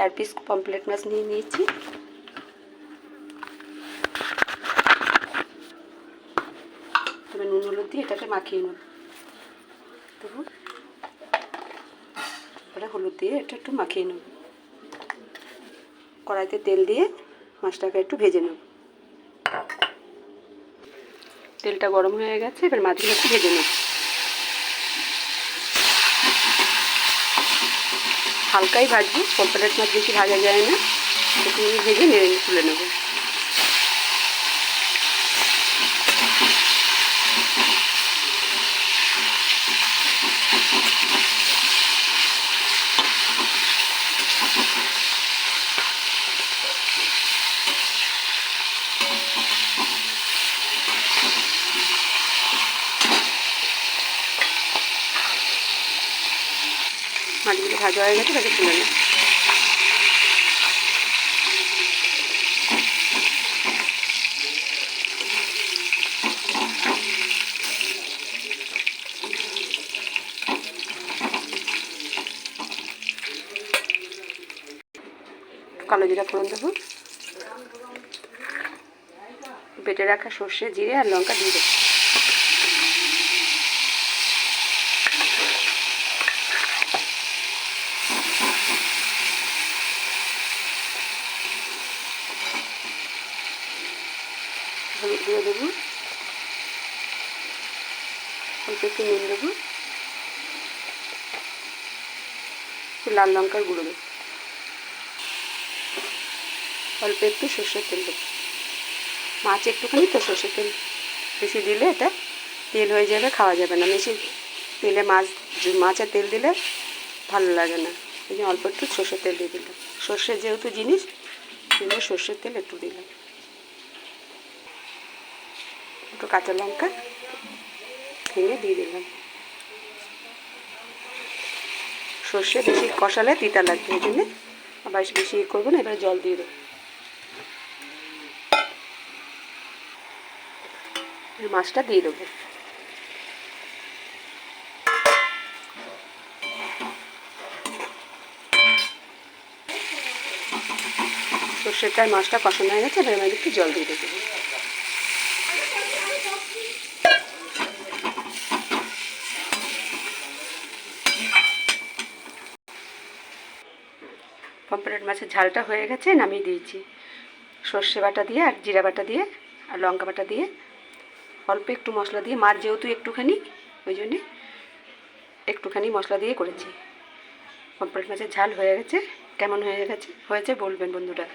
চার piece pomfret মাছ নিয়ে নিয়েছি। তবে নুন, হলুদ দিয়ে এটাকে মাখিয়ে নেব। দেখুন। তারপরে হলুদ দিয়ে এটা একটু মাখিয়ে নেব। কড়াইতে তেল দিয়ে মাছটাকে একটু ভেজে নেব। তেলটা গরম হয়ে গেছে, এবার মাছগুলো একটু ভেজে নেব। হালকাই ভাজবো পমপ্লেট মাছ বেশি ভাজা যায় না। ভেজে নেড়ে তুলে নেব। মাছগুলো ভাজা হয়ে গেছে তাকে তুলে নেব কালো জিরা ফোড়ন দেবো। বেটে রাখা সর্ষে, জিরে আর লঙ্কা দিয়ে দেবো। হলুদ দিয়ে দেবো। অল্প একটু নুন দেবো। একটু লাল লঙ্কার গুঁড়ো দেবো। অল্প একটু সর্ষের তেল দেবো। মাছ একটুখানি তো সর্ষের তেল। বেশি দিলে এটা তেল হয়ে যাবে, খাওয়া যাবে না। বেশি তেলে মাছ মাছের তেল দিলে ভালো লাগে না। এই অল্প একটু সর্ষের তেল দিয়ে দিলাম। সর্ষের যেহেতু জিনিস সর্ষের তেল একটু দিলাম। একটু কাঁচা লঙ্কা ভেঙে দিয়ে দিলাম। সর্ষে বেশি কষালে তিতা লাগবে, এই জন্যে আবার বেশি ইয়ে করব না, এবার জল দিয়ে দেবো। মাছটা দিয়ে দেবো। সর্ষেটার মাছটা কষানো হয়ে গেছে, এবার আমি একটু জল দিয়ে দেবো। পম্পলেট মাছের ঝালটা হয়ে গেছে, নামিয়ে দিয়েছি। সর্ষে বাটা দিয়ে আর জিরা বাটা দিয়ে আর লঙ্কা বাটা দিয়ে। অল্প একটু মশলা দিয়ে, মাছ যেহেতু একটুখানি, ওই জন্যে একটুখানি মশলা দিয়ে করেছি। পম্পলেট মাছের ঝাল হয়ে গেছে, কেমন হয়ে গেছে? হয়েছে, বলবেন বন্ধুরা।